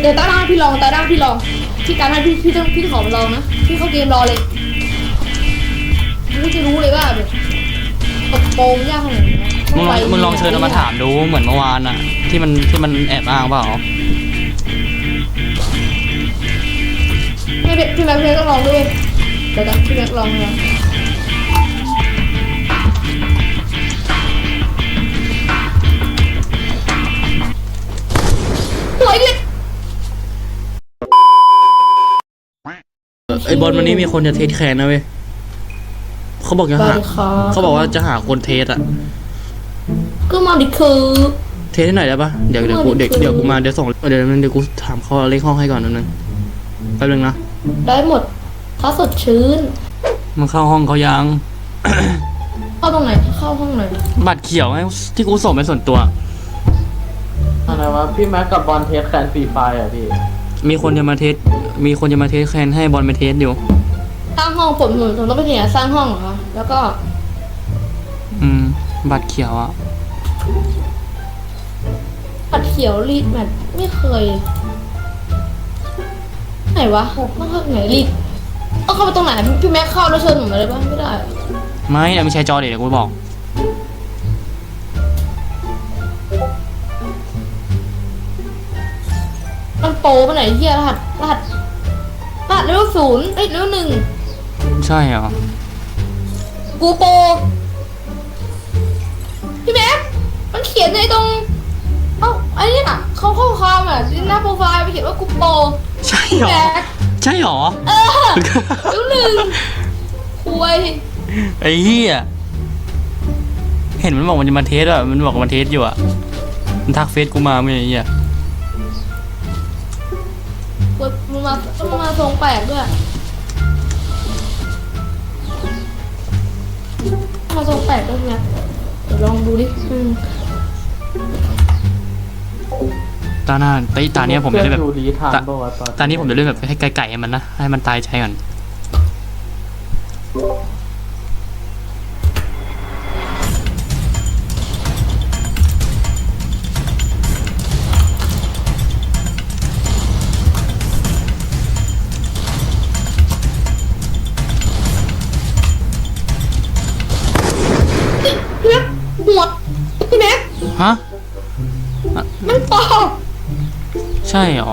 เดี๋ยวตาหน้าพี่ลองตาหน้าพี่ลอง ที่การให้พี่พี่ต้องพี่ขอมาลองนะพี่เข้าเกมรอเลยพี่จะรู้เลยว่าแบบตบโปงยากขนาดไหนมึงลองมึงลองเชิญเอามาถามดูเหมือนเมื่อวานอะที่มันที่มันแอบอ้างเปล่าไม่เป็นพี่แม็กพี่แม็กต้องลองด้วยเดี๋ยวกันพี่แม็กลองนะ ไอบอลวันนี้มีคนจะเทสแคนนะเว้ยเขาบอกจะบาหาดิค่ะเขาบอกว่าจะหาคนเทสอะก็มาดิคือ เทสให้หน่อยได้ปะเดี๋ยวเดี๋ยวกูเดี๋ยวเดี๋ยวกูมาเดี๋ยวส่งเดี๋ยวเดี๋ยวกูถามเขาเลขห้องให้ก่อนนิดนึงแป๊บนึงนะได้หมดถ้าสดชื้นมันเข้าห้องเขายัง เข้าตรงไหนเข้าห้องไหนบัตรเขียวไงที่กูส่งไปส่วนตัวอะไรวะพี่แม็กกับบอลเทสแคนฟรีไฟอะพี่มีคนจะมาเทส มีคนจะมาเทสแคนให้บอลไปเทสอยู่ สร้างห้องผมผมผมต้องไปที่ไหนสร้างห้องเหรอคะแล้วก็อืม บัตรเขียวอะปัดเขียวรีดแมทไม่เคย ไหนวะต้องเข้าไหนรีดต้องเข้าไปตรงไหนพี่แม็กเข้าแล้วเชิญผมมาเลยป่ะไม่ได้อะไม่เดี๋ยวไม่ใช่จอเดี๋ยวกูบอก มันโปรไปไหนเฮียรหัสรหัส รหัสเลเวลศูนย์เอ้ยเลเวลหนึ่งใช่เหรอ กูโปรพี่แม็กมันเขียนในตรงเอ้าไอ้เนี่ยเขาข้อความอะที่หน้าโปรไฟล์มันเขียนว่ากูโปรใช่พี่เหรอ แม็กใช่เหรอ เออเลเวลหนึ่งคุยไอ้เหี้ยเห็นมันบอกมันจะมาเทสอะมันบอกมันเทสอยู่อะมันทักเฟซกูมาไม่ใช่ไอ้เหี้ย มันมามันมาทรงแปลกด้วยมาทรงแปลกด้วยพี่แม็กเดี๋ยวลองดูดิอืมตาหน้าไอ้ยตาเนี้ยผมจะเล่นแบบ ดูรีทานตาป่าวะตอนตานี้ผมจะเล่นแบบให้ไก่ๆให้มันนะ ให้มันตายใจก่อน ฮะ มันปอกใช่เหรอ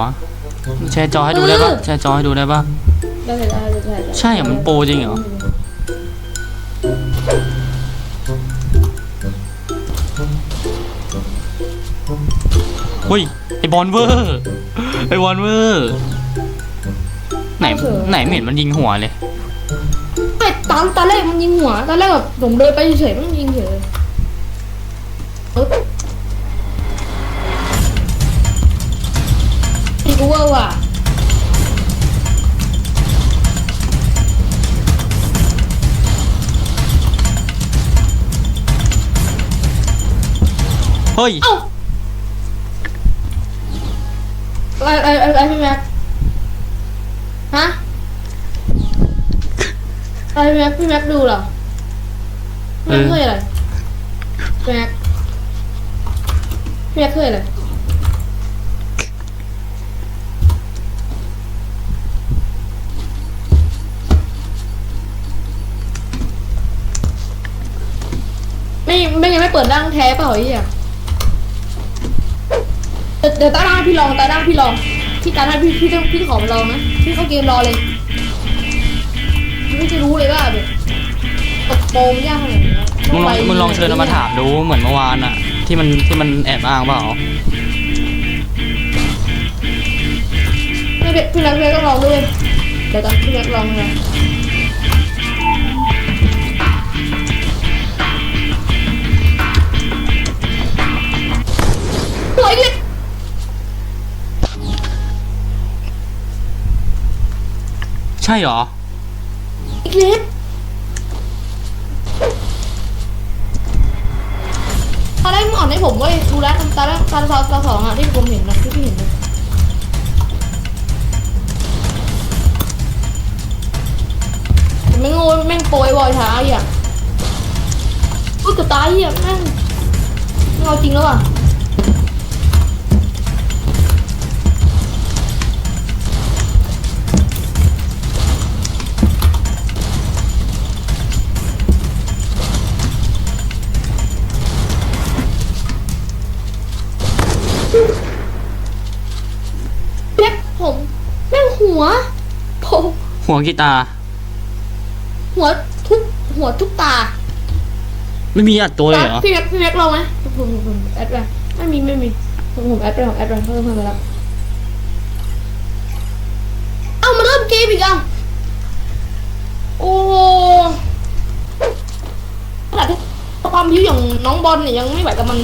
แชร์จอให้ดูได้ปะเออแชร์จอให้ดูได้ปะได้ได้ได้ได้ได้ใช่เหรอมันโปรจริงเหรอ เฮ้ย ไอบอลเวอร์ไอบอลเวอร์ไหนไหนไม่เห็นมันยิงหัวเลยไม่ตอนตอนแรกมันยิงหัว ตอนแรกแบบผมเดินไปเฉยๆมันยิงเฉย กูเวอร์ว่ะเฮ้ย เอ้าอะไรอะไรอะไรพี่แม็กฮะอะไรพี่แม็กพี่แม็กดูเหรอพี่แม็กเคยอะไรพี่แม็กพี่แม็กเคยอะไร ปิดร่างแท้เปล่าไอ้เหี้ยเดี๋ยวเดี๋ยวตาหน้าพี่ลองตาหน้าพี่ลอง ที่ตาหน้าพี่พี่ต้องพี่ขอมาลองนะพี่เข้าเกมรอเลยพี่จะรู้เลยว่าแบบตบโปงยากขนาดไหนมึงลองมึงลองเชิญเอามาถามดูเหมือนเมื่อวานอะที่มันที่มันแอบอ้างเปล่าไม่เป็นพี่แม็กพี่แม็กต้องลองด้วยเดี๋ยวกันพี่แม็กลองนะ ใช่เหรอ อีกเล็กตอนแรกมึงอ่อนให้ผมเว้ยดูแลตอนแรกตอนตอนตอนสองอะที่ผมเห็นนะที่พี่เห็นนะแต่ไม่งโง่แม่งโปรยบอยช้ายอะอุ้ยกับตายอะแม่งเอาจริงแล้วอะ หัวกีตาร์หัวทุกหัวทุกตาไม่มีอัดตัวเลยเหรอ พี่แม็กพี่แม็กลองไหมผมผมผมแอดไปไม่มีไม่มีผมผมแอดไปผมแอดไปเพิ่มเพิ่มไปแล้วเอ้ามาเริ่มเกมอีกอะโอ้ขนาดที่ความพิวอย่างน้องบอลเนี่ยยังไม่ไหวกับมัน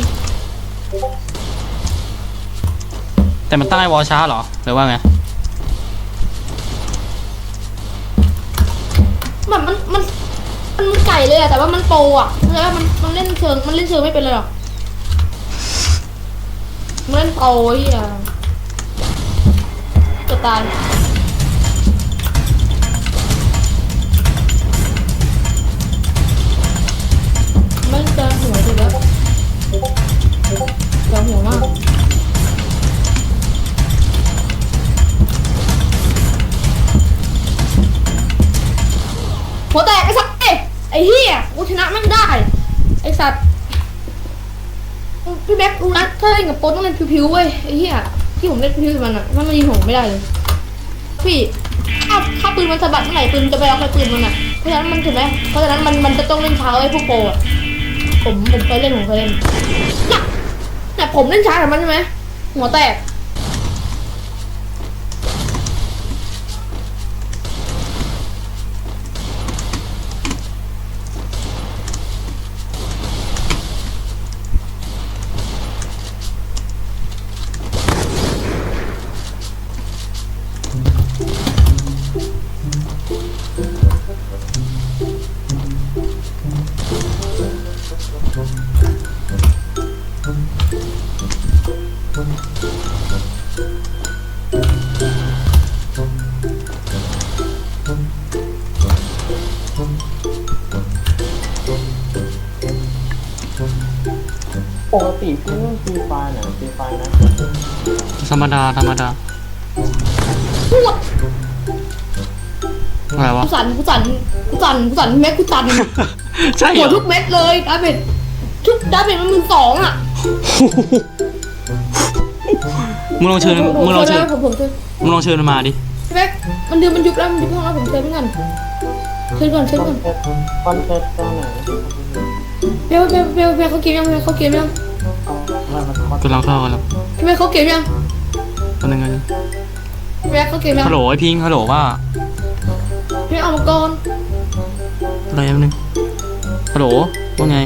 แต่มันตั้งไอ้วอลช้าเหรอ หรือว่าไง แบบมันมันมันไก่เลยอะแต่ว่ามันโปรอะแล้วมันมันเล่นเชิงมันเล่นเชิงไม่เป็นเลยหรอกมันเล่นโปรอ้เหี้ยจะตายไม่เจอหัวถูกแล้วเจอหัวมาก หัวแตกไอ้สัตว์เอ้ไอ้เหี้ยกูชนะม่งได้ ไอ้สัตว์พี่แม็กรู้นะถ้าเล่นกับโป๊ต้องเล่นพิวๆเว้ยไอ้เหี้ยที่ผมเล่นพิวๆมันอะมันยิงผมไม่ได้เลยพี่ถ้าถ้าปืนมันสะบัดเมื่อไหร่ปืนจะไปเอาใครปืนมันอะเพราะฉะนั้นมันถูกไหมเพราะฉะนั้นมันมันจะต้องเล่นช้าไว้พวกโปรอะผมผมเคยเล่นผมเคยเล่นเนี่ยเนี่ยผมเล่นช้ากับมันใช่ไหมหัวแตก ปกติพี่เล่นฟรีไฟไหนฟรีไฟนะธรรมดาธรรมดาพูดอะไรวะ กูสั่นกูสั่นกูสั่นกูสั่นแม็กกูสั่นใช่เหหัรวอทุกเม็ดเลยดาเมจทุกดาเมจมันมือสองอะมึงลองเชิญมึงลองเชิญผมผมเชิญมึงลองเชิญมันมาดิพี่แม็กมันดืมมันยุบแล้วมันยุบห้องแล้วผมเชิญไม่กันเชิญก่อนเชิญคอก่อนนเทสคอนเทสตรงไหน เบลเบลเบลเบลเขาเกมยังเบลเขาเกมยังอะไรมันคอนกำลังเข้ากันแล้วพี่แม็กเขาเกมยังตอนนึงกันงพี่แม็กเขาเกมยังฮัลโหลไอพิงค์ฮัลโหลว่าพี่แม็กเอามาก่อนอะไรแป๊บนึงฮัลโหลว่าไง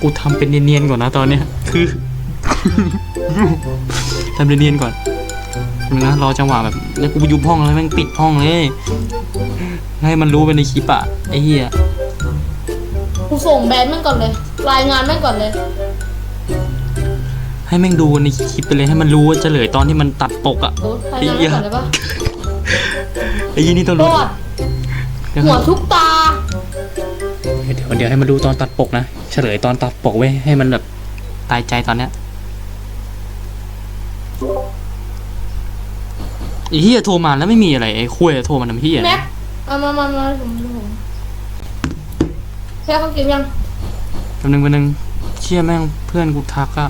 กูทำเป็นเนียนๆก่อนนะตอนเนี้ยคือทำเนียนๆก่อน มึงนะรอจังหวะแบบแล้วกูไปยุบห้องแล้วแม่งปิดห้องเลยให้มันรู้ไปในคลิปอะไอ้เหี้ยกูส่งแบนแม่งก่อนเลย รายงานแม่งก่อนเลย ให้แม่งดูในคลิปไปเลยให้มันรู้ว่าเฉลยตอนที่มันตัดปกอะโอ้รายงานแม่งก่อนเลยปะไอ้ยี่นี่ต้องโดรู้ดเดี๋ยวหัวทุกตา เดี๋ยวเดี๋ยวให้มันดูตอนตัดปกนะเฉลยตอนตัดปกไว้ยให้มันแบบตายใจตอนเนี้ย ไอ้เฮียโทรมาแล้วไม่มีอะไรไอ้คุยโทรมาทำเฮียแม็กเอามามามาผมผมแค่เขาเกมยังแป๊บนึงแป๊บนึงเชี่ยแม่งเพื่อนกูทักอะ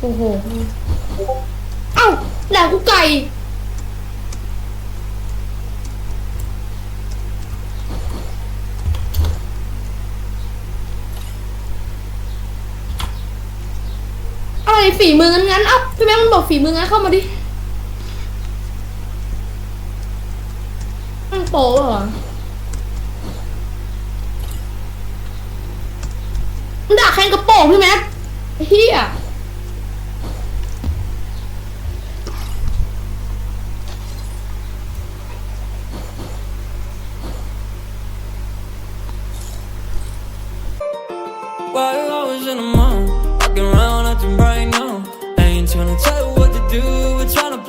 โอ้โห เอ้าแหลกกูไก่ ฝีมืองั้นงั้นเอ้าพี่แม่งมันบอกฝีมืองั้นเข้ามาดิมันโป๊เหรอมันด่าแข่งกระโปรงพี่แม็กเฮีย While I was in the mall, walking around acting bright now. tell you what to do, we're trying to